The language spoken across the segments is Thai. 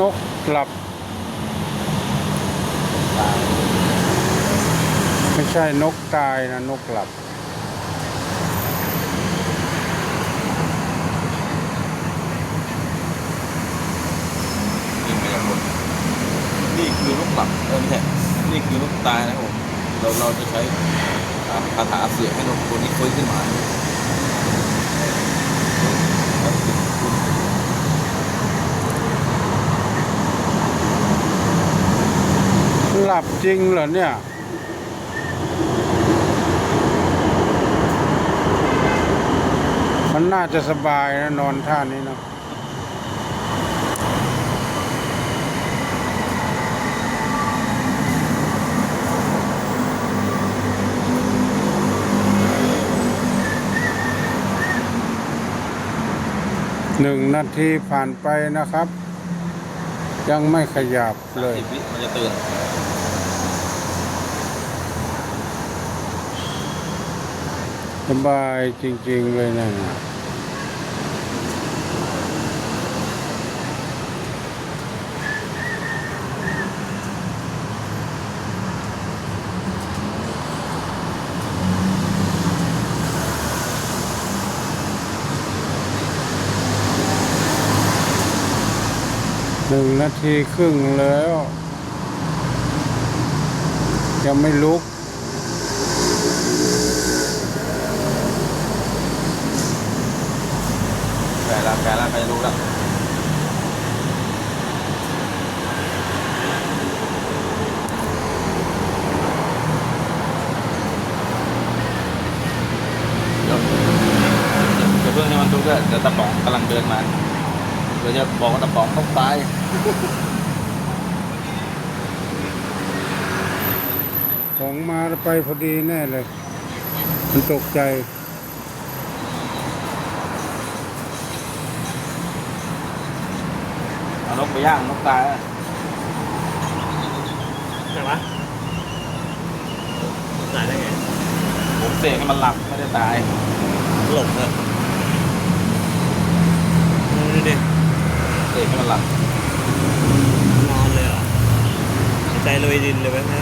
นกหลับ ไม่ใช่นกตายนะ นกหลับ ยิงไปกับนนี่คือลูกหลับเออไม่ใช่นี่คือลูกตายนะครับผมเราเราจะใช้คาถาเสียงให้นกตัวนี้ฟื้นขึ้นมา บจริงเหรอเนี่ย มันน่าจะสบายนะนอนท่านี้เนาะหนึ่งนาทีผ่านไปนะครับ ยังไม่ขยับเลยมันจะตื่น สบายจริง ๆ เลยนะหนึ่งนาทีครึ่งแล้ว ยังไม่ลุก ละแกละใครรู้ละเดี๋ยวเดี๋ยวเพิ่งให้มันรู้ด้วยเดี๋ยวตะป๋องกำลังเดินมาเดี๋ยวจะบอกว่าตะป๋องต้องตายของมาไปพอดีแน่เลย มันตกใจ เอานก ไปย่างนกตายอะไหนวะตายได้ไง ผมเสกให้มันหลับไม่ได้ตาย หลบเถอะดูดิเสกให้มันหลับนอนเลยเหรอหายใจลุยดินเลยไหมแม่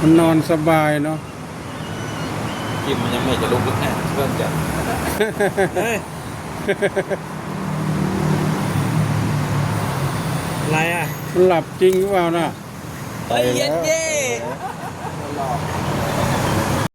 มันนอนสบายเนาะ กินมันยังไม่จะลุกแน่เพื่อนจะเฮ้ยอะไรอะมันหลับจริงหรือเปล่านะ ไปแล้วเย้หลอก